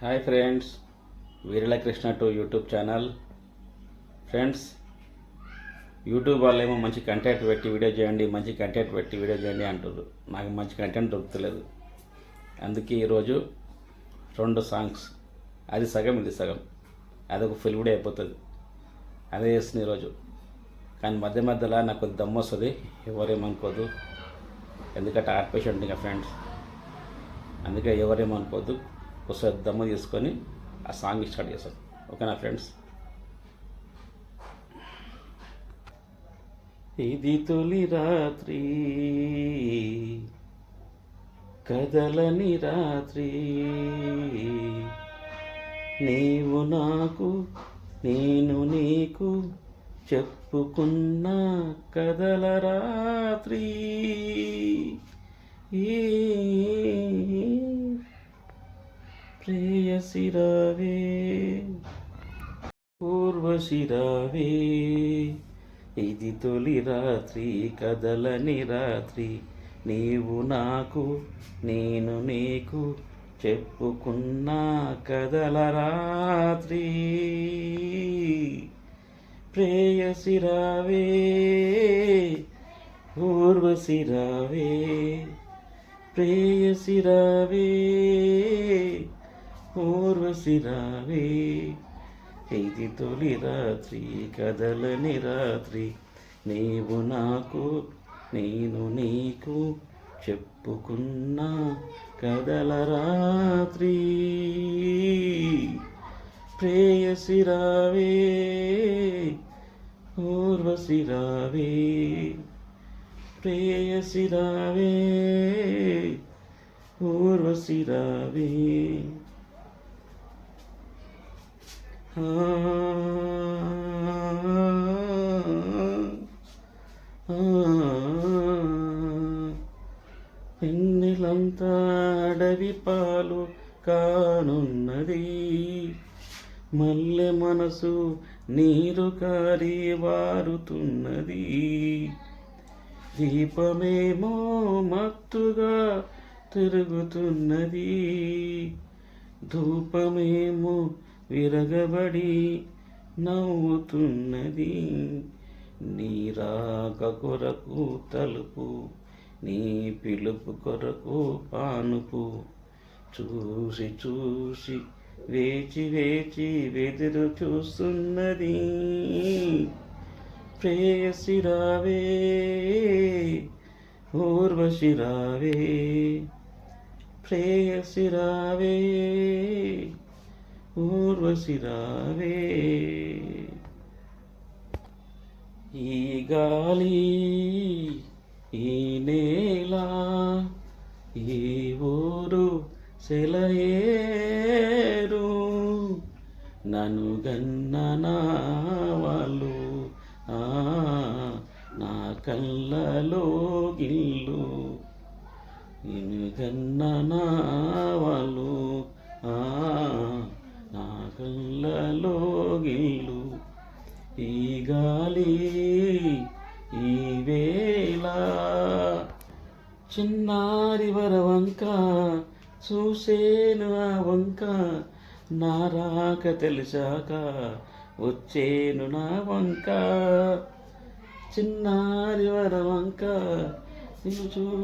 Hi friends Veerala Krishna to YouTube channel. Friends YouTube వాళ్ళేమో మంచి content పెట్టి video చేయండి మంచి కంటెంట్ పెట్టి వీడియో చేయండి అంటారు నాకు మంచి కంటెంట్ దొరుకుతలేదు. అందుకే ఈరోజు రెండు సాంగ్స్ అది సగం ఇది సగం. అదొక ఫిల్ కూడా అయిపోతుంది. అదే చేస్తుంది ఈరోజు. కానీ మధ్య మధ్యలో నాకు కొద్ది దమ్ము వస్తుంది. ఎవరేమనుకోదు ఎందుకంటే ఆర్ట్ పేషెంట్ ఇంకా ఫ్రెండ్స్. అందుకే ఎవరేమనుకోవద్దు ఒకసారి దమ్ము తీసుకొని ఆ సాంగ్ స్టార్ట్ చేస్తాను ఓకేనా ఫ్రెండ్స్ ఇది తొలి రాత్రి కదలని రాత్రి. నీవు నాకు నేను నీకు చెప్పుకున్న కదల రాత్రి. ఏ ప్రేయసిరావే పూర్వశిరావే. ఇది తొలి రాత్రి కదలని రాత్రి. నీవు నాకు నేను నీకు చెప్పుకున్న కదల రాత్రి. ప్రేయసిరావే పూర్వశిరావే. ప్రేయసిరావే. ఊర్వశిరావే ఇది తొలి రాత్రి కదలని రాత్రి. నీవు నాకు నేను నీకు చెప్పుకున్న కదల రాత్రి. ప్రేయసిరావే ఊర్వశిరావే ప్రేయసిరావే ఊర్వశిరావే పెన్నెలంతా అడవి పాలు కానున్నది. మల్లె మనసు నీరు కారి వారుతున్నది. దీపమేమో మత్తుగా తిరుగుతున్నది. ధూపమేమో విరగబడి నవ్వుతున్నది. నీ రాక కొరకు తలుపు నీ పిలుపు కొరకు పానుపు. చూసి చూసి వేచి వేచి వెదురు చూస్తున్నది. ప్రేయసిరావే ఊర్వశిరావే. ప్రేయసిరావే ఊర్వశిరావే. ఈ గాలి ఈ నేల ఈ ఊరు సెలయేరు. నన్ను గన్న నా వాళ్ళు నా కళ్ళలో గిల్లు. నిన్ను గన్న నా వాళ్ళు ఆ, నా కళ్ళలో నీలు ఈ గాలి ఈ వేళ. చిన్నారి వరవంక చూసేను ఆ వంక. నా రాక తెలిసాక వచ్చేను నా వంక. చిన్నారి వరవంక నిన్ను చూ